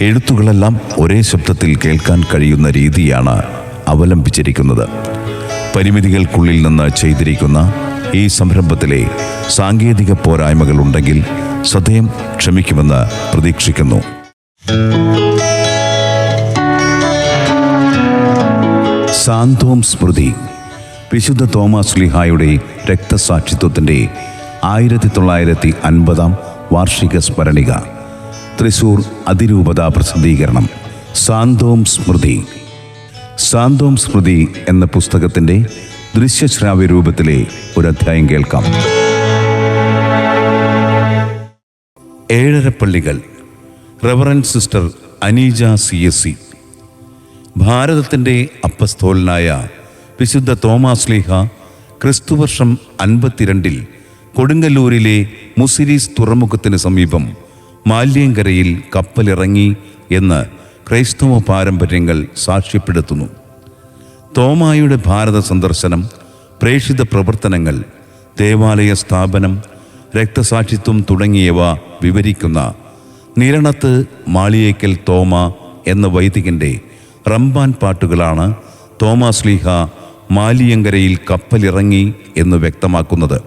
എഴുത്തുകളെല്ലാം ഒരേ ശബ്ദത്തിൽ കേൾക്കാൻ കഴിയുന്ന രീതിയാണ് അവലംബിച്ചിരിക്കുന്നത്. പരിമിതികൾക്കുള്ളിൽ നിന്ന് ചെയ്തിരിക്കുന്ന ഈ സംരംഭത്തിലെ സാങ്കേതിക പോരായ്മകൾ ഉണ്ടെങ്കിൽ സദയം ക്ഷമിക്കുമെന്ന് പ്രതീക്ഷിക്കുന്നു. സാന്തോം സ്മൃതി. വിശുദ്ധ തോമസ് ലിഹായുടെ രക്തസാക്ഷിത്വത്തിന്റെ ആയിരത്തി തൊള്ളായിരത്തി അൻപതാം വാർഷിക സ്മരണിക. തൃശൂർ അതിരൂപത പ്രസിദ്ധീകരണം. സാന്തോം സ്മൃതി. സാന്തോം സ്മൃതി എന്ന പുസ്തകത്തിന്റെ ദൃശ്യശ്രാവ്യ രൂപത്തിലെ ഒരു അധ്യായം കേൾക്കാം. ഏഴരപ്പള്ളികൾ. Reverend sister Aneeja C S C. ഭാരതത്തിന്റെ അപ്പസ്തോലനായ വിശുദ്ധ തോമാസ് ലീഹ ക്രിസ്തുവർഷം അൻപത്തിരണ്ടിൽ കൊടുങ്ങല്ലൂരിലെ മുസിരീസ് തുറമുഖത്തിന് സമീപം മാല്യങ്കരയിൽ കപ്പലിറങ്ങി എന്ന് ക്രൈസ്തവ പാരമ്പര്യങ്ങൾ സാക്ഷ്യപ്പെടുത്തുന്നു. തോമായുടെ ഭാരത സന്ദർശനം പ്രേക്ഷിത പ്രവർത്തനങ്ങൾ ദേവാലയ സ്ഥാപനം രക്തസാക്ഷിത്വം തുടങ്ങിയവ വിവരിക്കുന്ന നിരണത്ത് മാളിയേക്കൽ തോമ എന്ന വൈദികന്റെ റംബാൻ പാട്ടുകളാണ് തോമാസ് ലീഹ മാലിയങ്കരയിൽ കപ്പലിറങ്ങി എന്ന് വ്യക്തമാക്കുന്നത്.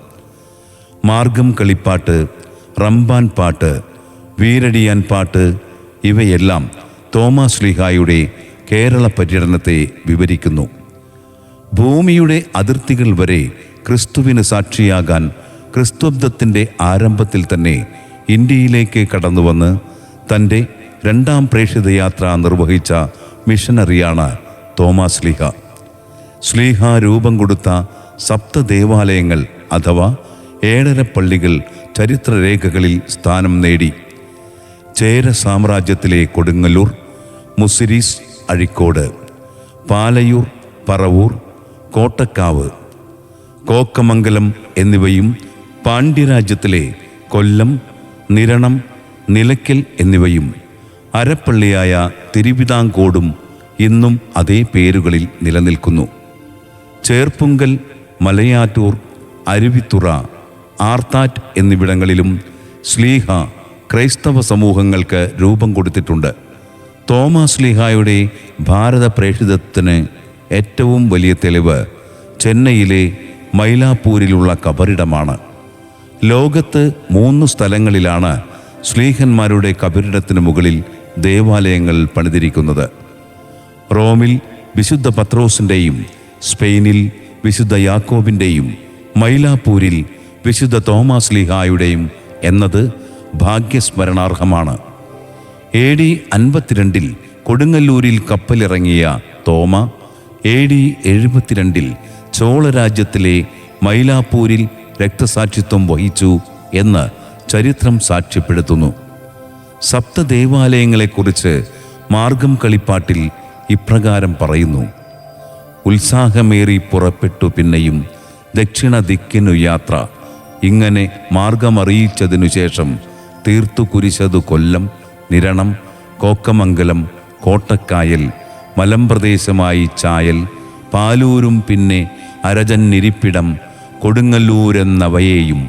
മാർഗം കളിപ്പാട്ട് റംബാൻ പാട്ട് വീരടിയാൻ പാട്ട് ഇവയെല്ലാം തോമസ് ലീഹായുടെ കേരള പര്യടനത്തെ വിവരിക്കുന്നു. ഭൂമിയുടെ അതിർത്തികൾ വരെ ക്രിസ്തുവിന് സാക്ഷിയാകാൻ ക്രിസ്തുബ്ദത്തിന്റെ ആരംഭത്തിൽ തന്നെ ഇന്ത്യയിലേക്ക് കടന്നുവന്ന് തന്റെ രണ്ടാം പ്രേക്ഷിത യാത്ര നിർവഹിച്ച മിഷനറിയാണ് തോമസ് ലീഹ. ശ്ലീഹ രൂപം കൊടുത്ത സപ്ത ദേവാലയങ്ങൾ അഥവാ ഏഴര പള്ളികൾ ചരിത്രരേഖകളിൽ സ്ഥാനം നേടി. ചേര സാമ്രാജ്യത്തിലെ കൊടുങ്ങല്ലൂർ മുസിരീസ് അഴിക്കോട് പാലയൂർ പറവൂർ കോട്ടക്കാവ് കോക്കമംഗലം എന്നിവയും പാണ്ഡ്യരാജ്യത്തിലെ കൊല്ലം നിരണം നിലയ്ക്കൽ എന്നിവയും അരപ്പള്ളിയായ തിരുവിതാംകോടും ഇന്നും അതേ പേരുകളിൽ നിലനിൽക്കുന്നു. ചേർപ്പുങ്കൽ മലയാറ്റൂർ അരുവിത്തുറ ആർത്താറ്റ് എന്നിവിടങ്ങളിലും സ്ലീഹ ക്രൈസ്തവ സമൂഹങ്ങൾക്ക് രൂപം കൊടുത്തിട്ടുണ്ട്. തോമസ് ലിഹായുടെ ഭാരത പ്രേഷിതത്തിന് ഏറ്റവും വലിയ തെളിവ് ചെന്നൈയിലെ മൈലാപ്പൂരിലുള്ള കബറിടമാണ്. ലോകത്ത് മൂന്ന് സ്ഥലങ്ങളിലാണ് ശ്ലീഹന്മാരുടെ കബറിടത്തിന് മുകളിൽ ദേവാലയങ്ങൾ പണിതിരിക്കുന്നത്. റോമിൽ വിശുദ്ധ പത്രോസിന്റെയും സ്പെയിനിൽ വിശുദ്ധ യാക്കോബിന്റെയും മൈലാപ്പൂരിൽ വിശുദ്ധ തോമാസ് ലിഹായുടെയും എന്നത് ഭാഗ്യസ്മരണാർഹമാണ്. എ ഡി അൻപത്തിരണ്ടിൽ കൊടുങ്ങല്ലൂരിൽ കപ്പലിറങ്ങിയ തോമ എ ഡി എഴുപത്തിരണ്ടിൽ ചോളരാജ്യത്തിലെ മൈലാപ്പൂരിൽ രക്തസാക്ഷിത്വം വഹിച്ചു എന്ന് ചരിത്രം സാക്ഷ്യപ്പെടുത്തുന്നു. സപ്തദേവാലയങ്ങളെക്കുറിച്ച് മാർഗം കളിപ്പാട്ടിൽ ഇപ്രകാരം പറയുന്നു. ഉത്സാഹമേറി പുറപ്പെട്ടു പിന്നെയും ദക്ഷിണ ദിക്കിനു യാത്ര. ഇങ്ങനെ മാർഗമറിയിച്ചതിനു ശേഷം തീർത്തു കുരിശതു കൊല്ലം നിരണം കോക്കമംഗലം കോട്ടക്കായൽ മലമ്പ്രദേശമായി ചായൽ പാലൂരും പിന്നെ അരജന്നിരിപ്പിടം കൊടുങ്ങല്ലൂരെന്നവയെയും.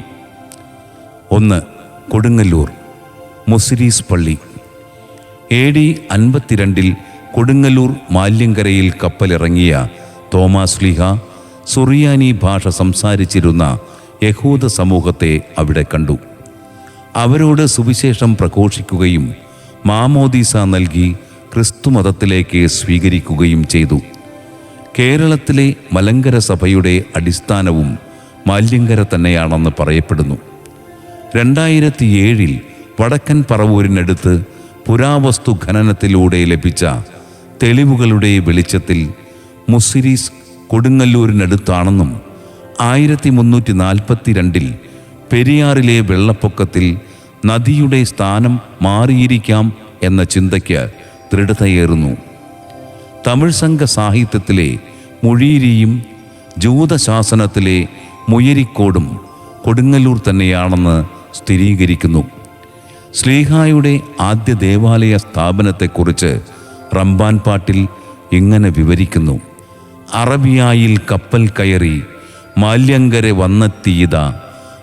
ഒന്ന് കൊടുങ്ങല്ലൂർ മുസിരീസ് പള്ളി. എ ഡി അൻപത്തിരണ്ടിൽ കൊടുങ്ങല്ലൂർ മാല്യങ്കരയിൽ കപ്പലിറങ്ങിയ തോമാസ് ലിഹ സുറിയാനി ഭാഷ സംസാരിച്ചിരുന്ന യഹൂദ സമൂഹത്തെ അവിടെ കണ്ടു. അവരോട് സുവിശേഷം പ്രഘോഷിക്കുകയും മാമോദീസ നൽകി ക്രിസ്തുമതത്തിലേക്ക് സ്വീകരിക്കുകയും ചെയ്തു. കേരളത്തിലെ മലങ്കര സഭയുടെ അടിസ്ഥാനവും മാല്യങ്കര തന്നെയാണെന്ന് പറയപ്പെടുന്നു. രണ്ടായിരത്തി ഏഴിൽ വടക്കൻ പറവൂരിനടുത്ത് പുരാവസ്തു ഖനനത്തിലൂടെ ലഭിച്ച തെളിവുകളുടെ വെളിച്ചത്തിൽ മുസിരീസ് കൊടുങ്ങല്ലൂരിനടുത്താണെന്നും ആയിരത്തി മുന്നൂറ്റി നാൽപ്പത്തി രണ്ടിൽ പെരിയാറിലെ വെള്ളപ്പൊക്കത്തിൽ നദിയുടെ സ്ഥാനം മാറിയിരിക്കാം എന്ന ചിന്തയ്ക്ക് ദൃഢതയേറുന്നു. തമിഴ് സംഘ സാഹിത്യത്തിലെ മുഴീരിയും ജൂതശാസനത്തിലെ മുയരിക്കോടും കൊടുങ്ങല്ലൂർ തന്നെയാണെന്ന് സ്ഥിരീകരിക്കുന്നു. ശ്ലീഹായുടെ ആദ്യ ദേവാലയ സ്ഥാപനത്തെക്കുറിച്ച് റംബാൻ പാട്ടിൽ ഇങ്ങനെ വിവരിക്കുന്നു. അറബിയായിൽ കപ്പൽ കയറി മാല്യങ്കരെ വന്നെത്തിയത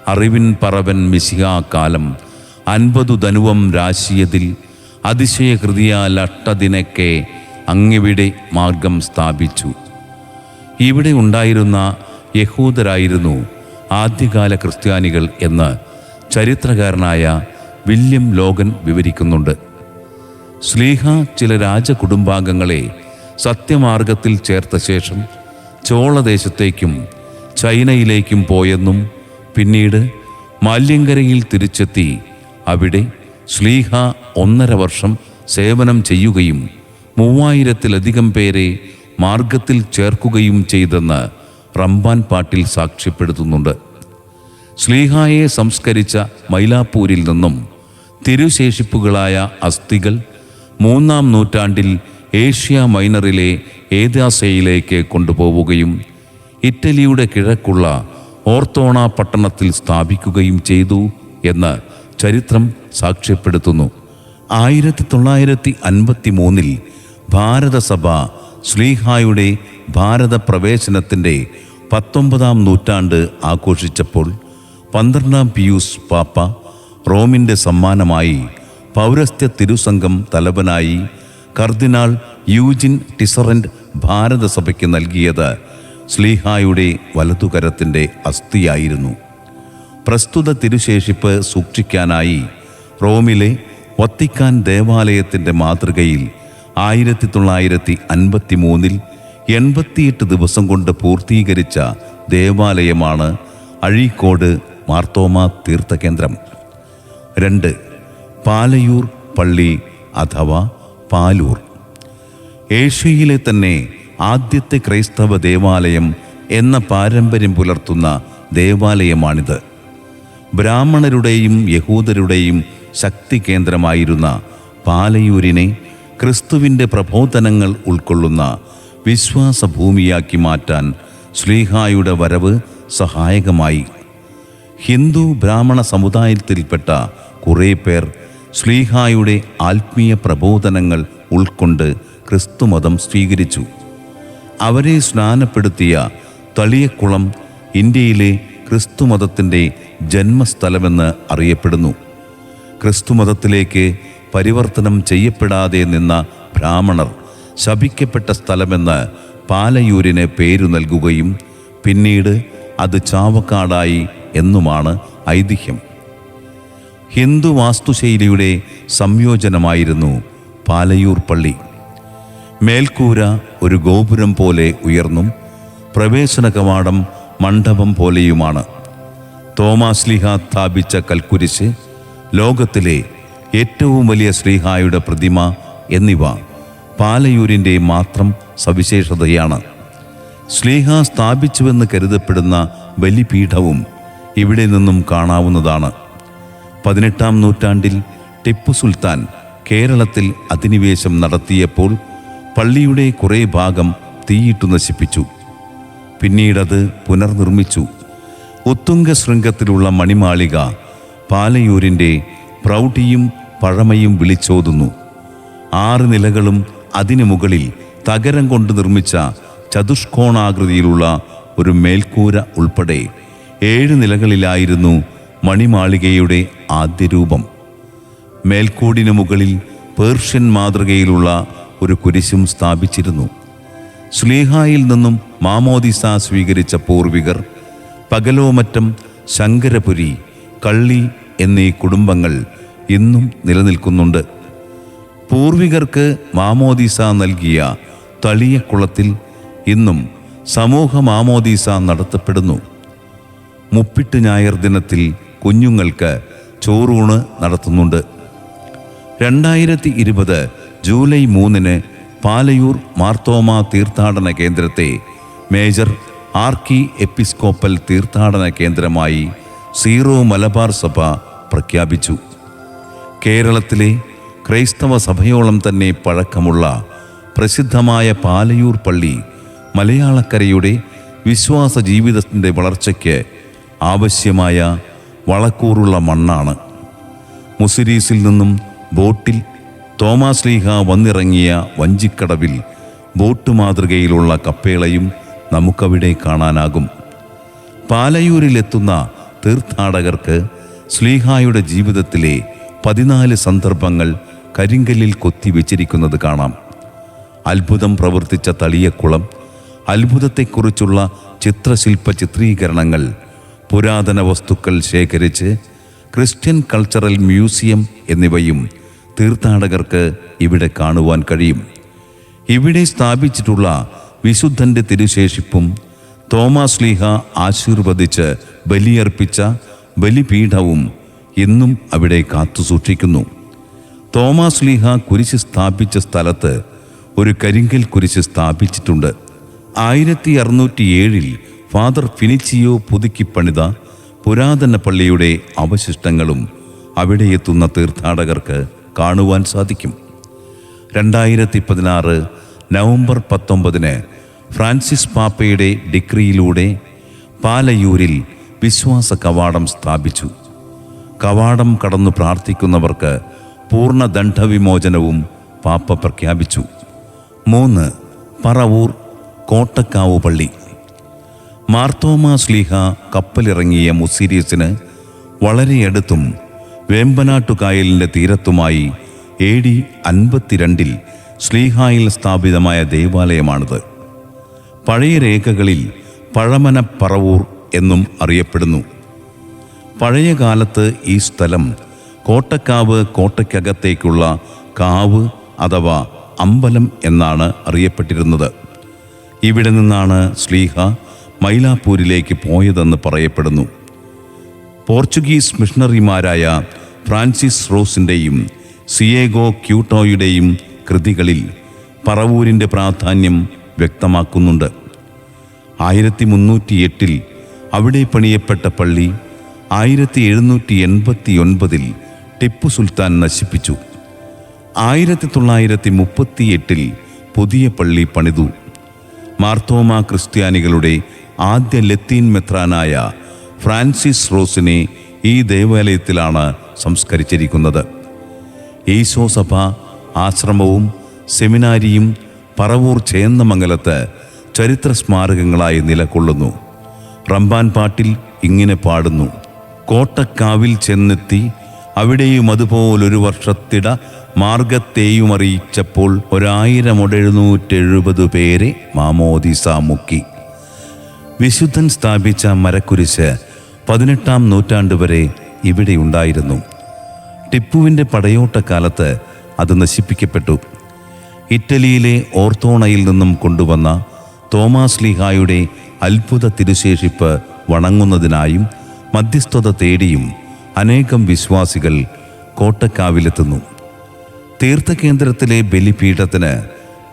അറിവിൻ പറവൻ മിശിഹാകാലം അൻപതു ധനുവം രാശിയതിൽ അതിശയകൃതിയാൽ അട്ടദിനക്കെ അങ്ങിവിടെ മാർഗം സ്ഥാപിച്ചു. ഇവിടെ ഉണ്ടായിരുന്ന യഹൂദരായിരുന്നു ആദ്യകാല ക്രിസ്ത്യാനികൾ എന്ന് ചരിത്രകാരനായ വില്യം ലോഗൻ വിവരിക്കുന്നുണ്ട്. സ്ലീഹ ചില രാജകുടുംബാംഗങ്ങളെ സത്യമാർഗത്തിൽ ചേർത്ത ശേഷം ചോളദേശത്തേക്കും ചൈനയിലേക്കും പോയെന്നും പിന്നീട് മാല്യങ്കരയിൽ തിരിച്ചെത്തി അവിടെ സ്ലീഹ ഒന്നര വർഷം സേവനം ചെയ്യുകയും മൂവായിരത്തിലധികം പേരെ മാർഗത്തിൽ ചേർക്കുകയും ചെയ്തെന്ന് റംബാൻ പാട്ടിൽ സാക്ഷ്യപ്പെടുത്തുന്നുണ്ട്. സ്ലീഹായെ സംസ്കരിച്ച മൈലാപ്പൂരിൽ നിന്നും തിരുശേഷിപ്പുകളായ അസ്ഥികൾ മൂന്നാം നൂറ്റാണ്ടിൽ ഏഷ്യ മൈനറിലെ ഏതാസയിലേക്ക് കൊണ്ടുപോവുകയും ഇറ്റലിയുടെ കിഴക്കുള്ള ഓർത്തോണ പട്ടണത്തിൽ സ്ഥാപിക്കുകയും ചെയ്തു എന്ന് ചരിത്രം സാക്ഷ്യപ്പെടുത്തുന്നു. ആയിരത്തി തൊള്ളായിരത്തി അൻപത്തി മൂന്നിൽ ഭാരതസഭ ശ്ലീഹായുടെ ഭാരത പ്രവേശനത്തിന്റെ പത്തൊമ്പതാം നൂറ്റാണ്ട് ആഘോഷിച്ചപ്പോൾ പന്ത്രണ്ടാം പിയൂസ് പാപ്പ റോമിന്റെ സമ്മാനമായി പൗരസ്ത്യ തിരുസംഘം തലവനായി കർദിനാൾ യൂജിൻ ടിസറന്റ് ഭാരതസഭയ്ക്ക് നൽകിയത് സ്ലീഹായുടെ വലതുകരത്തിന്റെ അസ്ഥിയായിരുന്നു. പ്രസ്തുത തിരുശേഷിപ്പ് സൂക്ഷിക്കാനായി റോമിലെ വത്തിക്കാൻ ദേവാലയത്തിന്റെ മാതൃകയിൽ ആയിരത്തി തൊള്ളായിരത്തി അൻപത്തി മൂന്നിൽ എൺപത്തിയെട്ട് ദിവസം കൊണ്ട് പൂർത്തീകരിച്ച ദേവാലയമാണ് അഴീക്കോട് മാർത്തോമ തീർത്ഥകേന്ദ്രം. രണ്ട് പാലയൂർ പള്ളി അഥവാ പാലൂർ. ഏഷ്യയിലെ തന്നെ ആദ്യത്തെ ക്രൈസ്തവ ദേവാലയം എന്ന പാരമ്പര്യം പുലർത്തുന്ന ദേവാലയമാണിത്. ബ്രാഹ്മണരുടെയും യഹൂദരുടെയും ശക്തി കേന്ദ്രമായിരുന്ന പാലയൂരിനെ ക്രിസ്തുവിന്റെ പ്രബോധനങ്ങൾ ഉൾക്കൊള്ളുന്ന വിശ്വാസഭൂമിയാക്കി മാറ്റാൻ ശ്രീഹായുടെ വരവ് സഹായകമായി. ഹിന്ദു ബ്രാഹ്മണ സമുദായത്തിൽപ്പെട്ട കുറേ പേർ ശ്രീഹായുടെ ആത്മീയ പ്രബോധനങ്ങൾ ഉൾക്കൊണ്ട് ക്രിസ്തുമതം സ്വീകരിച്ചു. അവരെ സ്നാനപ്പെടുത്തിയ തളിയക്കുളം ഇന്ത്യയിലെ ക്രിസ്തുമതത്തിന്റെ ജന്മസ്ഥലമെന്ന് അറിയപ്പെടുന്നു. ക്രിസ്തുമതത്തിലേക്ക് പരിവർത്തനം ചെയ്യപ്പെടാതെ നിന്ന ബ്രാഹ്മണർ ശപിക്കപ്പെട്ട സ്ഥലമെന്ന് പാലയൂരിന് പേരു നൽകുകയും പിന്നീട് അത് ചാവക്കാടായി എന്നുമാണ് ഐതിഹ്യം. ഹിന്ദു വാസ്തുശൈലിയുടെ സംയോജനമായിരുന്നു പാലയൂർ പള്ളി. മേൽക്കൂര ഒരു ഗോപുരം പോലെ ഉയർന്നും പ്രവേശന കവാടം മണ്ഡപം പോലെയുമാണ്. തോമാസ്ലിഹ സ്ഥാപിച്ച കൽക്കുരിശ് ലോകത്തിലെ ഏറ്റവും വലിയ ശ്രീഹായുടെ പ്രതിമ എന്നിവ പാലയൂരിന്റെ മാത്രം സവിശേഷതയാണ്. ശ്ലീഹ സ്ഥാപിച്ചുവെന്ന് കരുതപ്പെടുന്ന ബലിപീഠവും ഇവിടെ നിന്നും കാണാവുന്നതാണ്. പതിനെട്ടാം നൂറ്റാണ്ടിൽ ടിപ്പു സുൽത്താൻ കേരളത്തിൽ അധിനിവേശം നടത്തിയപ്പോൾ പള്ളിയുടെ കുറേ ഭാഗം തീയിട്ടു നശിപ്പിച്ചു. പിന്നീടത് പുനർനിർമ്മിച്ചു. ഉത്തുംഗ ശൃംഗത്തിലുള്ള മണിമാളിക പാലയൂരിന്റെ പ്രൗഢിയും പഴമയും വിളിച്ചോതുന്നു. ആറ് നിലകളും അതിനു മുകളിൽ തകരം കൊണ്ട് നിർമ്മിച്ച ചതുഷ്കോണാകൃതിയിലുള്ള ഒരു മേൽക്കൂര ഉൾപ്പെടെ ഏഴ് നിലകളിലായിരുന്നു മണിമാളികയുടെ ആദ്യ രൂപം മേൽക്കൂടിനു മുകളിൽ പേർഷ്യൻ മാതൃകയിലുള്ള ഒരു കുരിശും സ്ഥാപിച്ചിരുന്നു. സ്ലീഹായിൽ നിന്നും മാമോദിസ സ്വീകരിച്ച പൂർവികർ പകലോമറ്റം ശങ്കരപുരി കള്ളി എന്നീ കുടുംബങ്ങൾ ഇന്നും നിലനിൽക്കുന്നുണ്ട്. പൂർവികർക്ക് മാമോദീസ നൽകിയ തളിയക്കുളത്തിൽ ഇന്നും സമൂഹ മാമോദീസ നടത്തപ്പെടുന്നു. മുപ്പിട്ട് ഞായർ ദിനത്തിൽ കുഞ്ഞുങ്ങൾക്ക് ചോറൂണ് നടത്തുന്നുണ്ട്. രണ്ടായിരത്തി ഇരുപത് ജൂലൈ മൂന്നിന് പാലയൂർ മാർത്തോമ തീർത്ഥാടന കേന്ദ്രത്തെ മേജർ ആർക്കി എപ്പിസ്കോപ്പൽ തീർത്ഥാടന കേന്ദ്രമായി സീറോ മലബാർ സഭ പ്രഖ്യാപിച്ചു. കേരളത്തിലെ ക്രൈസ്തവ സഭയോളം തന്നെ പഴക്കമുള്ള പ്രസിദ്ധമായ പാലയൂർ പള്ളി മലയാളക്കരയുടെ വിശ്വാസ ജീവിതത്തിന്റെ വളർച്ചയ്ക്ക് ആവശ്യമായ വളക്കൂറുള്ള മണ്ണാണ്. മുസിരീസിൽ നിന്നും ബോട്ടിൽ തോമാസ് ലീഹ വന്നിറങ്ങിയ വഞ്ചിക്കടവിൽ ബോട്ട് മാതൃകയിലുള്ള കപ്പേളയും നമുക്കവിടെ കാണാനാകും. പാലയൂരിലെത്തുന്ന തീർത്ഥാടകർക്ക് സ്ലീഹായുടെ ജീവിതത്തിലെ പതിനാല് സന്ദർഭങ്ങൾ കരിങ്കല്ലിൽ കൊത്തിവെച്ചിരിക്കുന്നത് കാണാം. അത്ഭുതം പ്രവർത്തിച്ച തളിയക്കുളം അത്ഭുതത്തെക്കുറിച്ചുള്ള ചിത്രശില്പ ചിത്രീകരണങ്ങൾ പുരാതന വസ്തുക്കൾ ശേഖരിച്ച് ക്രിസ്ത്യൻ കൾച്ചറൽ മ്യൂസിയം എന്നിവയും തീർത്ഥാടകർക്ക് ഇവിടെ കാണുവാൻ കഴിയും. ഇവിടെ സ്ഥാപിച്ചിട്ടുള്ള വിശുദ്ധന്റെ തിരുശേഷിപ്പും തോമസ് ലീഹ ആശീർവദിച്ച് ബലിയർപ്പിച്ച ബലിപീഠവും ഇന്നും അവിടെ കാത്തുസൂക്ഷിക്കുന്നു തോമസ് ലീഹ കുരിശ് സ്ഥാപിച്ച സ്ഥലത്ത് ഒരു കരിങ്കൽ കുരിശ് സ്ഥാപിച്ചിട്ടുണ്ട്. ആയിരത്തി അറുന്നൂറ്റി ഏഴിൽ ഫാദർ ഫിനിച്ചിയോ പുതുക്കി പണിത പുരാതന പള്ളിയുടെ അവശിഷ്ടങ്ങളും അവിടെ എത്തുന്ന തീർത്ഥാടകർക്ക് കാണുവാൻ സാധിക്കും. രണ്ടായിരത്തി പതിനാറ് നവംബർ പത്തൊമ്പതിന് ഫ്രാൻസിസ് പാപ്പയുടെ ഡിഗ്രിയിലൂടെ പാലയൂരിൽ വിശ്വാസ കവാടം സ്ഥാപിച്ചു. കവാടം കടന്നു പ്രാർത്ഥിക്കുന്നവർക്ക് പൂർണ ദണ്ഡവിമോചനവും പാപ്പ പ്രഖ്യാപിച്ചു. മൂന്ന് പറവൂർ കോട്ടക്കാവ് പള്ളി. മാർത്തോമാ ശ്ലീഹ കപ്പലിറങ്ങിയ മുസീരീസിന് വളരെയടുത്തും വേമ്പനാട്ടുകായലിന്റെ തീരത്തുമായി എ ഡി അൻപത്തിരണ്ടിൽ ശ്ലീഹായിൽ സ്ഥാപിതമായ ദേവാലയമാണിത്. പഴയ രേഖകളിൽ പഴമന പറവൂർ എന്നും അറിയപ്പെടുന്നു. പഴയ കാലത്ത് ഈ സ്ഥലം കോട്ടക്കാവ് കോട്ടയ്ക്കകത്തേക്കുള്ള കാവ് അഥവാ അമ്പലം എന്നാണ് അറിയപ്പെട്ടിരുന്നത്. ഇവിടെ നിന്നാണ് ശ്ലീഹ മൈലാപ്പൂരിലേക്ക് പോയതെന്ന് പറയപ്പെടുന്നു. പോർച്ചുഗീസ് മിഷണറിമാരായ ഫ്രാൻസിസ് റോസിന്റെയും സിയേഗോ ക്യൂട്ടോയുടെയും കൃതികളിൽ പറവൂരിന്റെ പ്രാധാന്യം വ്യക്തമാക്കുന്നുണ്ട്. ആയിരത്തി മുന്നൂറ്റി എട്ടിൽ അവിടെ പണിയപ്പെട്ട പള്ളി ആയിരത്തി എഴുന്നൂറ്റി എൺപത്തി ഒൻപതിൽ ടിപ്പു സുൽത്താൻ നശിപ്പിച്ചു. ആയിരത്തി തൊള്ളായിരത്തി മുപ്പത്തി എട്ടിൽ പുതിയ പള്ളി പണിതു. മാർത്തോമ ക്രിസ്ത്യാനികളുടെ ആദ്യ ലത്തീൻ മെത്രാനായ ഫ്രാൻസിസ് റോസിനെ ഈ ദേവാലയത്തിലാണ് സംസ്കരിച്ചിരിക്കുന്നത്. ഈശോ സഭ ആശ്രമവും സെമിനാരിയും പറവൂർ ചേന്നമംഗലത്ത് ചരിത്ര സ്മാരകങ്ങളായി നിലകൊള്ളുന്നു. റംബാൻ പാട്ടിൽ ഇങ്ങനെ പാടുന്നു കോട്ടക്കാവിൽ ചെന്നെത്തി അവിടെയും അതുപോലൊരു വർഷത്തിട മാർഗത്തെയും അറിയിച്ചപ്പോൾ ഒരായിരം എഴുന്നൂറ്റെഴുപത് പേരെ മാമോദിസ മുക്കി. വിശുദ്ധൻ സ്ഥാപിച്ച മരക്കുരിശ് പതിനെട്ടാം നൂറ്റാണ്ട് വരെ ഇവിടെ ഉണ്ടായിരുന്നു. ടിപ്പുവിന്റെ പടയോട്ടക്കാലത്ത് അത് നശിപ്പിക്കപ്പെട്ടു. ഇറ്റലിയിലെ ഓർത്തോണയിൽ നിന്നും കൊണ്ടുവന്ന തോമാസ് ലീഹായുടെ അത്ഭുത തിരുശേഷിപ്പ് വണങ്ങുന്നതിനായും മധ്യസ്ഥത തേടിയും അനേകം വിശ്വാസികൾ കോട്ടക്കാവിലെത്തുന്നു. തീർത്ഥകേന്ദ്രത്തിലെ ബലിപീഠത്തിന്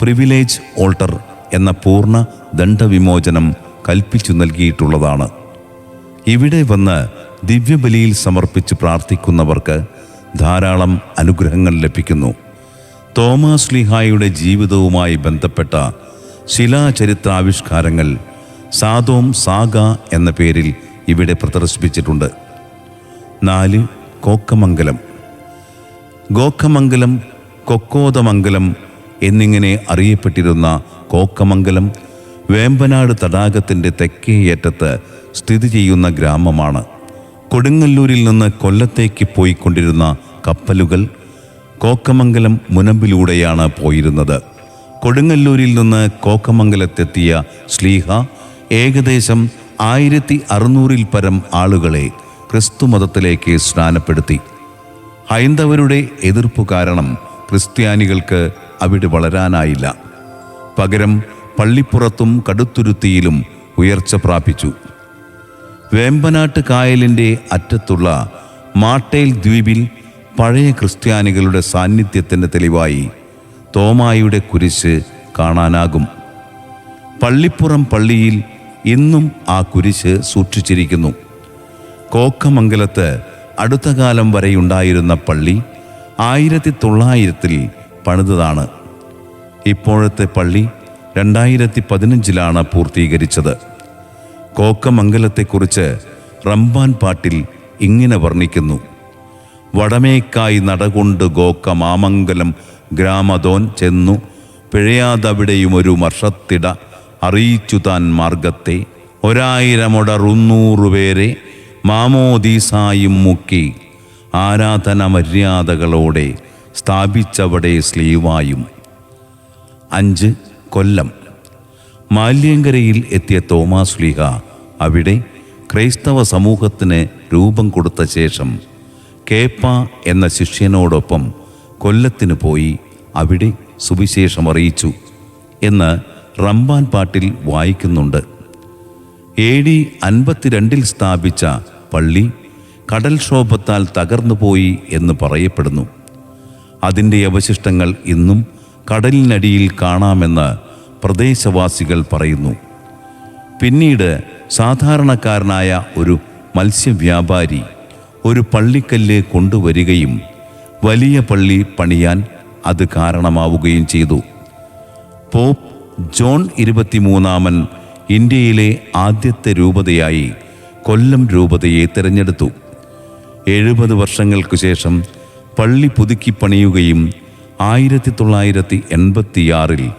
പ്രിവിലേജ് ഓൾട്ടർ എന്ന പൂർണ ദണ്ഡവിമോചനം കൽപ്പിച്ചു നൽകിയിട്ടുള്ളതാണ്. ഇവിടെ വന്ന് ദിവ്യബലിയിൽ സമർപ്പിച്ച് പ്രാർത്ഥിക്കുന്നവർക്ക് ധാരാളം അനുഗ്രഹങ്ങൾ ലഭിക്കുന്നു. തോമസ് ലിഹായുടെ ജീവിതവുമായി ബന്ധപ്പെട്ട ശിലാചരിത്രാവിഷ്കാരങ്ങൾ സാദോം സാഗ എന്ന പേരിൽ ഇവിടെ പ്രദർശിപ്പിച്ചിട്ടുണ്ട്. നാല് കോക്കമംഗലം. ഗോക്കമംഗലം കൊക്കോതമംഗലം എന്നിങ്ങനെ അറിയപ്പെട്ടിരുന്ന കോക്കമംഗലം വേമ്പനാട് തടാകത്തിന്റെ തെക്കേയറ്റത്ത് സ്ഥിതി ചെയ്യുന്ന ഗ്രാമമാണ്. കൊടുങ്ങല്ലൂരിൽ നിന്ന് കൊല്ലത്തേക്ക് പോയിക്കൊണ്ടിരുന്ന കപ്പലുകൾ കോക്കമംഗലം മുനമ്പിലൂടെയാണ് പോയിരുന്നത്. കൊടുങ്ങല്ലൂരിൽ നിന്ന് കോക്കമംഗലത്തെത്തിയ ശ്ലീഹ ഏകദേശം ആയിരത്തി അറുന്നൂറിൽ പരം ആളുകളെ ക്രിസ്തുമതത്തിലേക്ക് സ്നാനപ്പെടുത്തി. ഹൈന്ദവരുടെ എതിർപ്പ് കാരണം ക്രിസ്ത്യാനികൾക്ക് അവിടെ വളരാനായില്ല. പകരം പള്ളിപ്പുറത്തും കടുത്തുരുത്തിയിലും ഉയർച്ച പ്രാപിച്ചു. വേമ്പനാട്ട് കായലിന്റെ അറ്റത്തുള്ള മാട്ടേൽ ദ്വീപിൽ പഴയ ക്രിസ്ത്യാനികളുടെ സാന്നിധ്യത്തിന്റെ തെളിവായി തോമായുടെ കുരിശ് കാണാനാകും. പള്ളിപ്പുറം പള്ളിയിൽ ഇന്നും ആ കുരിശ് സൂക്ഷിച്ചിരിക്കുന്നു. കോക്കമംഗലത്ത് അടുത്ത കാലം വരെയുണ്ടായിരുന്ന പള്ളി ആയിരത്തി തൊള്ളായിരത്തിൽ പണിതതാണ്. ഇപ്പോഴത്തെ പള്ളി രണ്ടായിരത്തി പതിനഞ്ചിലാണ് പൂർത്തീകരിച്ചത്. കോക്കമംഗലത്തെക്കുറിച്ച് റംബാൻ പാട്ടിൽ ഇങ്ങനെ വർണിക്കുന്നു. വടമേക്കായി നടകൊണ്ട് ഗോക്ക മാമംഗലം ഗ്രാമതോൻ ചെന്നു. പിഴയാതവിടെയും ഒരു വർഷത്തിട അറിയിച്ചു താൻ മാർഗത്തെ ഒരായിരമൊടറുന്നൂറു പേരെ മാമോദീസായും മുക്കി ആരാധന മര്യാദകളോടെ സ്ഥാപിച്ചവിടെ സ്ലീവായും. അഞ്ച് കൊല്ലം. മാല്യങ്കരയിൽ എത്തിയ തോമാസ് ലീഹ അവിടെ ക്രൈസ്തവ സമൂഹത്തിന് രൂപം കൊടുത്ത ശേഷം കേപ്പ എന്ന ശിഷ്യനോടൊപ്പം കൊല്ലത്തിന് പോയി അവിടെ സുവിശേഷം അറിയിച്ചു എന്ന് റംബാൻ പാട്ടിൽ വായിക്കുന്നുണ്ട്. എ ഡി അൻപത്തിരണ്ടിൽ സ്ഥാപിച്ച പള്ളി കടൽക്ഷോഭത്താൽ തകർന്നുപോയി എന്ന് പറയപ്പെടുന്നു. അതിന്റെ അവശിഷ്ടങ്ങൾ ഇന്നും കടലിനടിയിൽ കാണാമെന്ന് പ്രദേശവാസികൾ പറയുന്നു പിന്നീട് സാധാരണക്കാരനായ ഒരു മത്സ്യവ്യാപാരി ഒരു പള്ളിക്കല്ല് കൊണ്ടുവരികയും വലിയ പള്ളി പണിയാൻ അത് കാരണമാവുകയും ചെയ്തു. പോപ്പ് ജോൺ ഇരുപത്തിമൂന്നാമൻ ഇന്ത്യയിലെ ആദ്യത്തെ രൂപതയായി കൊല്ലം രൂപതയെ തിരഞ്ഞെടുത്തു. എഴുപത് വർഷങ്ങൾക്കു ശേഷം പള്ളി പുതുക്കി പണിയുകയും ആയിരത്തി തൊള്ളായിരത്തി എൺപത്തിയാറിൽ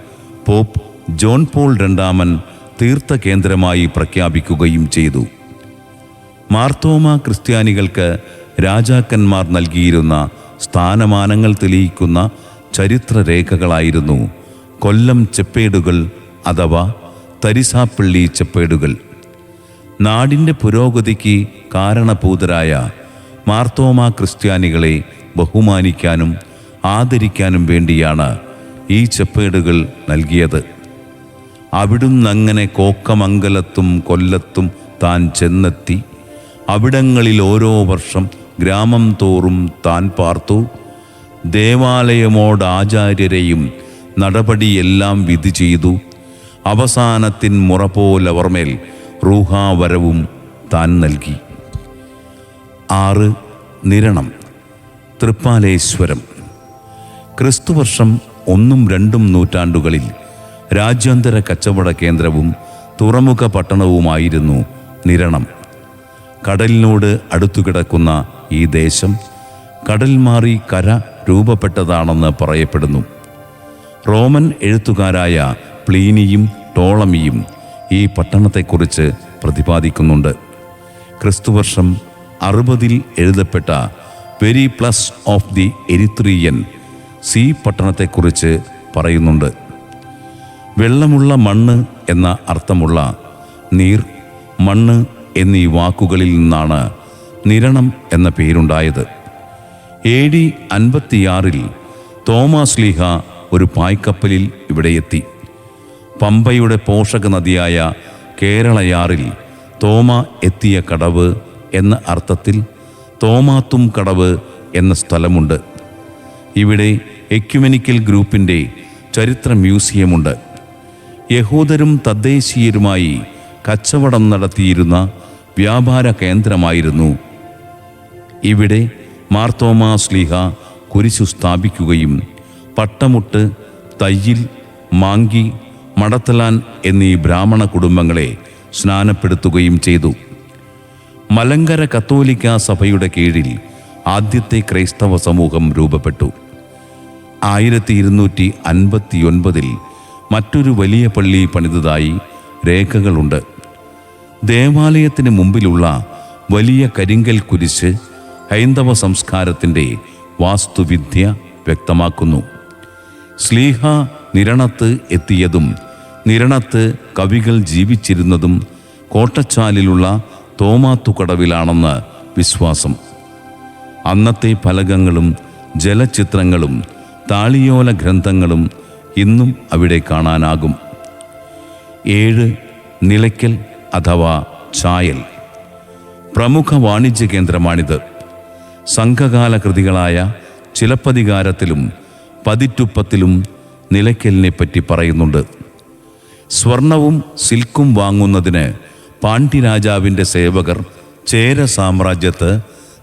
പോപ്പ് ജോൺ പോൾ രണ്ടാമൻ തീർത്ഥ കേന്ദ്രമായി പ്രഖ്യാപിക്കുകയും ചെയ്തു. മാർത്തോമ ക്രിസ്ത്യാനികൾക്ക് രാജാക്കന്മാർ നൽകിയിരുന്ന സ്ഥാനമാനങ്ങൾ തെളിയിക്കുന്ന ചരിത്രരേഖകളായിരുന്നു കൊല്ലം ചെപ്പേടുകൾ അഥവാ തരിസാപ്പള്ളി ചെപ്പേടുകൾ. നാടിന്റെ പുരോഗതിക്ക് കാരണഭൂതരായ മാർത്തോമ ക്രിസ്ത്യാനികളെ ബഹുമാനിക്കാനും ആദരിക്കാനും വേണ്ടിയാണ് ഈ ചെപ്പേടുകൾ നൽകിയത്. അവിടുന്ന് അങ്ങനെ കോക്കമംഗലത്തും കൊല്ലത്തും താൻ ചെന്നെത്തി. അവിടങ്ങളിൽ ഓരോ വർഷം ഗ്രാമം തോറും താൻ പാർത്തു. ദേവാലയമോടാചാര്യരെയും നടപടിയെല്ലാം വിധി ചെയ്തു. അവസാനത്തിൻ മുറ പോലവർമേൽ റൂഹാവരവും താൻ നൽകി. ആറ് നിരണം. തൃപ്പാലേശ്വരം. ക്രിസ്തുവർഷം ഒന്നും രണ്ടും നൂറ്റാണ്ടുകളിൽ രാജ്യാന്തര കച്ചവട കേന്ദ്രവും തുറമുഖ പട്ടണവുമായിരുന്നു നിരണം. കടലിനോട് അടുത്തുകിടക്കുന്ന ഈ ദേശം കടൽ മാറി കര രൂപപ്പെട്ടതാണെന്ന് പറയപ്പെടുന്നു. റോമൻ എഴുത്തുകാരായ പ്ലീനിയും ടോളമിയും ഈ പട്ടണത്തെക്കുറിച്ച് പ്രതിപാദിക്കുന്നുണ്ട്. ക്രിസ്തുവർഷം അറുപതിൽ എഴുതപ്പെട്ട Periplus of the Erythraean Sea പട്ടണത്തെക്കുറിച്ച് പറയുന്നുണ്ട്. വെള്ളമുള്ള മണ്ണ് എന്ന അർത്ഥമുള്ള നീർ മണ്ണ് എന്നീ വാക്കുകളിൽ നിന്നാണ് നിരണം എന്ന പേരുണ്ടായത്. എ ഡി അൻപത്തിയാറിൽ തോമാസ് ലീഹ ഒരു പായ്ക്കപ്പലിൽ ഇവിടെ എത്തി. പമ്പയുടെ പോഷക നദിയായ കേരളയാറിൽ തോമ എത്തിയ കടവ് എന്ന അർത്ഥത്തിൽ തോമാത്തും കടവ് എന്ന സ്ഥലമുണ്ട്. ഇവിടെ എക്യുമെനിക്കൽ ഗ്രൂപ്പിന്റെ ചരിത്ര മ്യൂസിയമുണ്ട്. യഹൂദരും തദ്ദേശീയരുമായി കച്ചവടം നടത്തിയിരുന്ന വ്യാപാര കേന്ദ്രമായിരുന്നു. ഇവിടെ മാർത്തോമാ സ്ലിഹ കുരിശു സ്ഥാപിക്കുകയും പട്ടമുട്ട് തയ്യിൽ മാങ്കി മടത്തലാൻ എന്നീ ബ്രാഹ്മണ കുടുംബങ്ങളെ സ്നാനപ്പെടുത്തുകയും ചെയ്തു. മലങ്കര കത്തോലിക്ക സഭയുടെ കീഴിൽ ആദ്യത്തെ ക്രൈസ്തവ സമൂഹം രൂപപ്പെട്ടു. ആയിരത്തി ഇരുന്നൂറ്റി അൻപത്തി ഒൻപതിൽ മറ്റൊരു വലിയ പള്ളി പണിതതായി രേഖകളുണ്ട്. ദേവാലയത്തിന് മുമ്പിലുള്ള വലിയ കരിങ്കൽ കുരിശ് ഹൈന്ദവ സംസ്കാരത്തിന്റെ വാസ്തുവിദ്യ വ്യക്തമാക്കുന്നു. സ്ലീഹ നിരണത്ത് എത്തിയതും നിരണത്ത് കവികൾ ജീവിച്ചിരുന്നതും കോട്ടച്ചാലിലുള്ള തോമാത്തുകടവിലാണെന്ന് വിശ്വാസം. അന്നത്തെ ഫലകങ്ങളും ജലചിത്രങ്ങളും താളിയോല ഗ്രന്ഥങ്ങളും ഇന്നും അവിടെ കാണാനാകും. ഏഴ് നിലയ്ക്കൽ അഥവാ ചായൽ. പ്രമുഖ വാണിജ്യ കേന്ദ്രമാണിത്. സംഘകാല കൃതികളായ ചിലപ്പതികാരത്തിലും പതിറ്റുപ്പത്തിലും നിലയ്ക്കലിനെ പറ്റി പറയുന്നുണ്ട്. സ്വർണവും സിൽക്കും വാങ്ങുന്നതിന് പാണ്ഡ്യരാജാവിന്റെ സേവകർ ചേര സാമ്രാജ്യത്ത്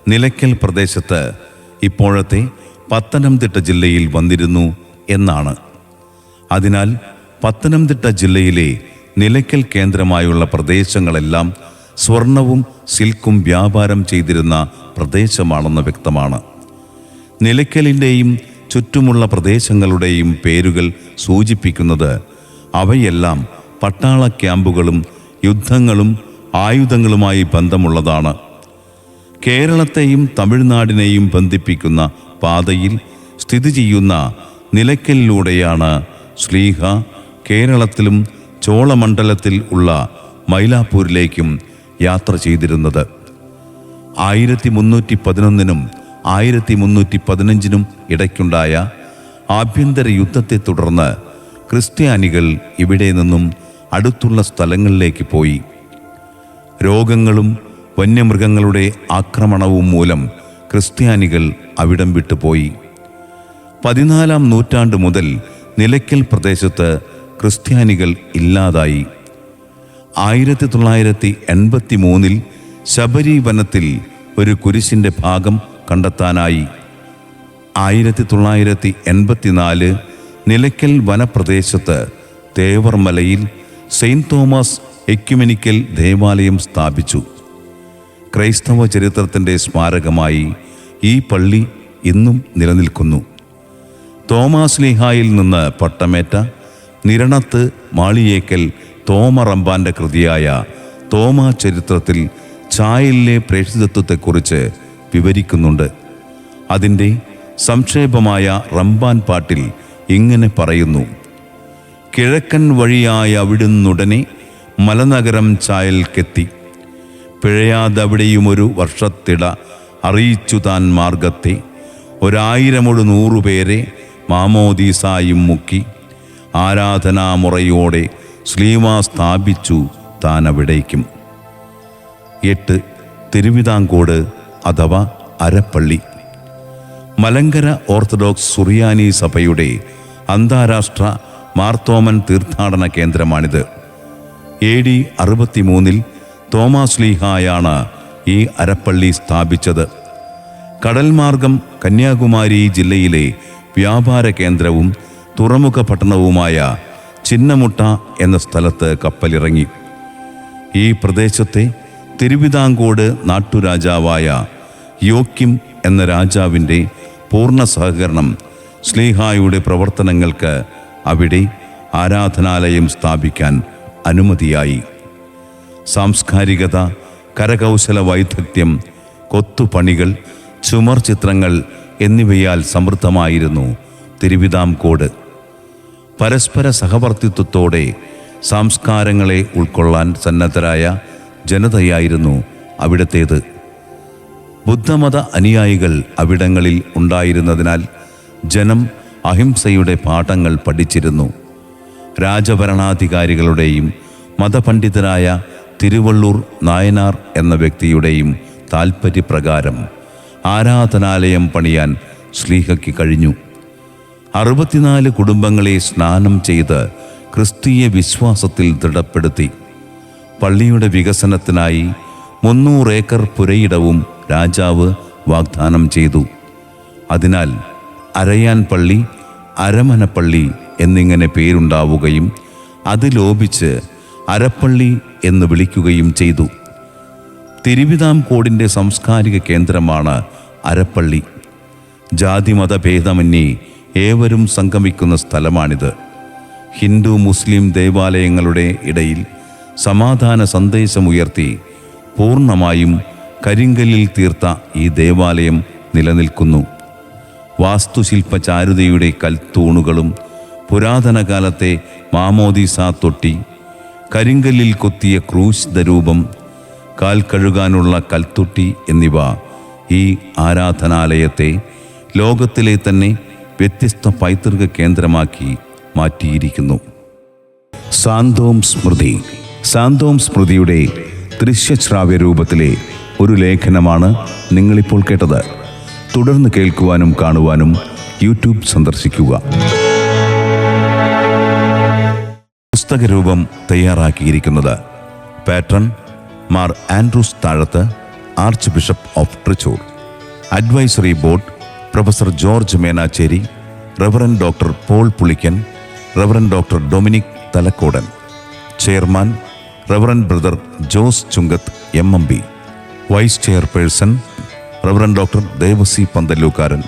നിലയ്ക്കൽ പ്രദേശത്ത് ഇപ്പോഴത്തെ പത്തനംതിട്ട ജില്ലയിൽ വന്നിരുന്നു എന്നാണ്. അതിനാൽ പത്തനംതിട്ട ജില്ലയിലെ നിലയ്ക്കൽ കേന്ദ്രമായുള്ള പ്രദേശങ്ങളെല്ലാം സ്വർണവും സിൽക്കും വ്യാപാരം ചെയ്തിരുന്ന പ്രദേശമാണെന്ന് വ്യക്തമാണ്. നിലയ്ക്കലിന്റെയും ചുറ്റുമുള്ള പ്രദേശങ്ങളുടെയും പേരുകൾ സൂചിപ്പിക്കുന്നത് അവയെല്ലാം പട്ടാള ക്യാമ്പുകളും യുദ്ധങ്ങളും ആയുധങ്ങളുമായി ബന്ധമുള്ളതാണ്. കേരളത്തെയും തമിഴ്നാടിനെയും ബന്ധിപ്പിക്കുന്ന പാതയിൽ സ്ഥിതി ചെയ്യുന്ന നിലയ്ക്കലിലൂടെയാണ് ശ്ലീഹ കേരളത്തിലും ചോളമണ്ഡലത്തിൽ ഉള്ള മൈലാപ്പൂരിലേക്കും യാത്ര ചെയ്തിരുന്നത്. ആയിരത്തി മുന്നൂറ്റി പതിനൊന്നിനും ആയിരത്തി മുന്നൂറ്റി പതിനഞ്ചിനും ഇടയ്ക്കുണ്ടായ ആഭ്യന്തര യുദ്ധത്തെ തുടർന്ന് ക്രിസ്ത്യാനികൾ ഇവിടെ നിന്നും അടുത്തുള്ള സ്ഥലങ്ങളിലേക്ക് പോയി. രോഗങ്ങളും വന്യമൃഗങ്ങളുടെ ആക്രമണവും മൂലം ക്രിസ്ത്യാനികൾ അവിടം വിട്ടുപോയി. പതിനാലാം നൂറ്റാണ്ട് മുതൽ നിലയ്ക്കൽ പ്രദേശത്ത് ക്രിസ്ത്യാനികൾ ഇല്ലാതായി. ആയിരത്തി തൊള്ളായിരത്തി എൺപത്തി മൂന്നിൽ ശബരി വനത്തിൽ ഒരു കുരിശിന്റെ ഭാഗം കണ്ടെത്താനായി. ആയിരത്തി തൊള്ളായിരത്തി എൺപത്തിനാല് നിലയ്ക്കൽ വനപ്രദേശത്ത് തേവർമലയിൽ സെയിന്റ് തോമസ് എക്യുമെനിക്കൽ ദേവാലയം സ്ഥാപിച്ചു. ക്രൈസ്തവ ചരിത്രത്തിന്റെ സ്മാരകമായി ഈ പള്ളി ഇന്നും നിലനിൽക്കുന്നു. തോമാസ് ലിഹായിൽ നിന്ന് പട്ടമേറ്റ നിരണത്ത് മാളിയേക്കൽ തോമറമ്പാന്റെ കൃതിയായ തോമാ ചരിത്രത്തിൽ ചായലിലെ പ്രേക്ഷിതത്വത്തെക്കുറിച്ച് വിവരിക്കുന്നുണ്ട്. അതിന്റെ സംക്ഷേപമായ റമ്പാൻ പാട്ടിൽ ഇങ്ങനെ പറയുന്നു. കിഴക്കൻ വഴിയായ അവിടുന്നുടനെ മലനഗരം ചായൽക്കെത്തി പിഴയാതവിടെയുമൊരു വർഷത്തിട അറിയിച്ചു താൻ മാർഗത്തെ ഒരായിരമൊഴു നൂറുപേരെ മാമോദീസായും മുക്കി ആരാധനാമുറയോടെ ശ്ലീമ സ്ഥാപിച്ചു താൻ അവിടേക്കും. എട്ട് തിരുവിതാംകോട് അഥവാ അരപ്പള്ളി. മലങ്കര ഓർത്തഡോക്സ് സുറിയാനി സഭയുടെ അന്താരാഷ്ട്ര മാർത്തോമൻ തീർത്ഥാടന കേന്ദ്രമാണിത്. എ ഡി അറുപത്തിമൂന്നിൽ തോമസ് ലീഹായാണ് ഈ അരപ്പള്ളി സ്ഥാപിച്ചത്. കടൽമാർഗം കന്യാകുമാരി ജില്ലയിലെ വ്യാപാര കേന്ദ്രവും തുറമുഖ പട്ടണവുമായ ചിന്നമുട്ട എന്ന സ്ഥലത്ത് കപ്പലിറങ്ങി. ഈ പ്രദേശത്തെ തിരുവിതാംകോട് നാട്ടുരാജാവായ യോക്കിം എന്ന രാജാവിന്റെ പൂർണ സഹകരണം സ്ലീഹായുടെ പ്രവർത്തനങ്ങൾക്ക് അവിടെ ആരാധനാലയം സ്ഥാപിക്കാൻ അനുമതിയായി. സാംസ്കാരികത കരകൗശല വൈദഗ്ധ്യം കൊത്തുപണികൾ ചുമർ ചിത്രങ്ങൾ എന്നിവയാൽ സമൃദ്ധമായിരുന്നു. തിരുവിതാംകോട്. പരസ്പര സഹവർത്തിത്വത്തോടെ സംസ്കാരങ്ങളെ ഉൾക്കൊള്ളാൻ സന്നദ്ധരായ ജനതയായിരുന്നു അവിടത്തേത്. ബുദ്ധമത അനുയായികൾ അവിടങ്ങളിൽ ഉണ്ടായിരുന്നതിനാൽ ജനം അഹിംസയുടെ പാഠങ്ങൾ പഠിച്ചിരുന്നു. രാജഭരണാധികാരികളുടെയും മതപണ്ഡിതരായ തിരുവള്ളൂർ നായനാർ എന്ന വ്യക്തിയുടെയും താൽപ്പര്യപ്രകാരം ആരാധനാലയം പണിയാൻ ശ്ലീഹയ്ക്ക് കഴിഞ്ഞു. അറുപത്തിനാല് കുടുംബങ്ങളെ സ്നാനം ചെയ്ത് ക്രിസ്തീയ വിശ്വാസത്തിൽ ദൃഢപ്പെടുത്തി. പള്ളിയുടെ വികസനത്തിനായി മുന്നൂറ് ഏക്കർ പുരയിടവും രാജാവ് വാഗ്ദാനം ചെയ്തു. അതിനാൽ അരയാൻ പള്ളി അരമനപ്പള്ളി എന്നിങ്ങനെ പേരുണ്ടാവുകയും അത് ലോപിച്ച് അരപ്പള്ളി എന്ന് വിളിക്കുകയും ചെയ്തു. തിരുവിതാംകോടിന്റെ സാംസ്കാരിക കേന്ദ്രമാണ് അരപ്പള്ളി. ജാതിമത ഭേദമന്യേ ഏവരും സംഗമിക്കുന്ന സ്ഥലമാണിത്. ഹിന്ദു മുസ്ലിം ദേവാലയങ്ങളുടെ ഇടയിൽ സമാധാന സന്ദേശമുയർത്തി പൂർണമായും കരിങ്കല്ലിൽ തീർത്ത ഈ ദേവാലയം നിലനിൽക്കുന്നു. വാസ്തുശില്പ ചാരുതയുടെ കൽത്തൂണുകളും പുരാതന കാലത്തെ മാമോദീസ തൊട്ടി കരിങ്കല്ലിൽ കൊത്തിയ ക്രൂശ് ദരൂപം കാൽ കഴുകാനുള്ള കൽത്തുട്ടി എന്നിവ ഈ ആരാധനാലയത്തെ ലോകത്തിലെ തന്നെ വ്യത്യസ്ത പൈതൃക കേന്ദ്രമാക്കി മാറ്റിയിരിക്കുന്നു. സാന്തോം സ്മൃതി. സാന്തോം സ്മൃതിയുടെ ദൃശ്യശ്രാവ്യ രൂപത്തിലെ ഒരു ലേഖനമാണ് നിങ്ങളിപ്പോൾ കേട്ടത്. തുടർന്ന് കേൾക്കുവാനും കാണുവാനും യൂട്യൂബ് സന്ദർശിക്കുക. പുസ്തകരൂപം തയ്യാറാക്കിയിരിക്കുന്നത് patron Mar Andrews Thazhath archbishop of Trichur advisory board professor George Menachery reverend doctor Paul Pulikkan reverend doctor Dominic Thalakkodan chairman reverend brother Jose Chungath M M B vice chairperson reverend doctor Devassy Panthallookaran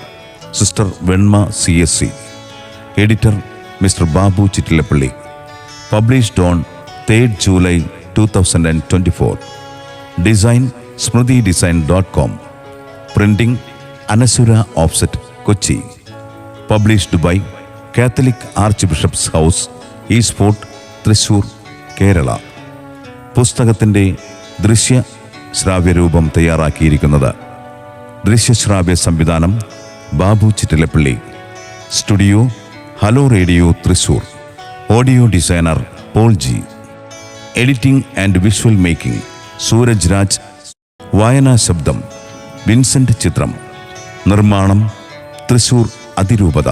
sister Venma C S C editor mister Babu Chittilappally published on third July two thousand and twenty four design Smriti design dot com printing Anasura offset Kochi published by Catholic arch bishop's house east fort Thrissur Kerala പുസ്തകത്തിന്റെ ദൃശ്യ ശ്രാവ്യരൂപം തയ്യാറാക്കിയിരിക്കുന്നത്. ദൃശ്യശ്രാവ്യ സംവിധാനം Babu Chittilappally. Studio hello radio Thrissur. Audio designer Paul G. Editing and visual making Sooraj Raj വായനാ ശബ്ദം Vincent ചിത്രം നിർമ്മാണം തൃശൂർ അതിരൂപത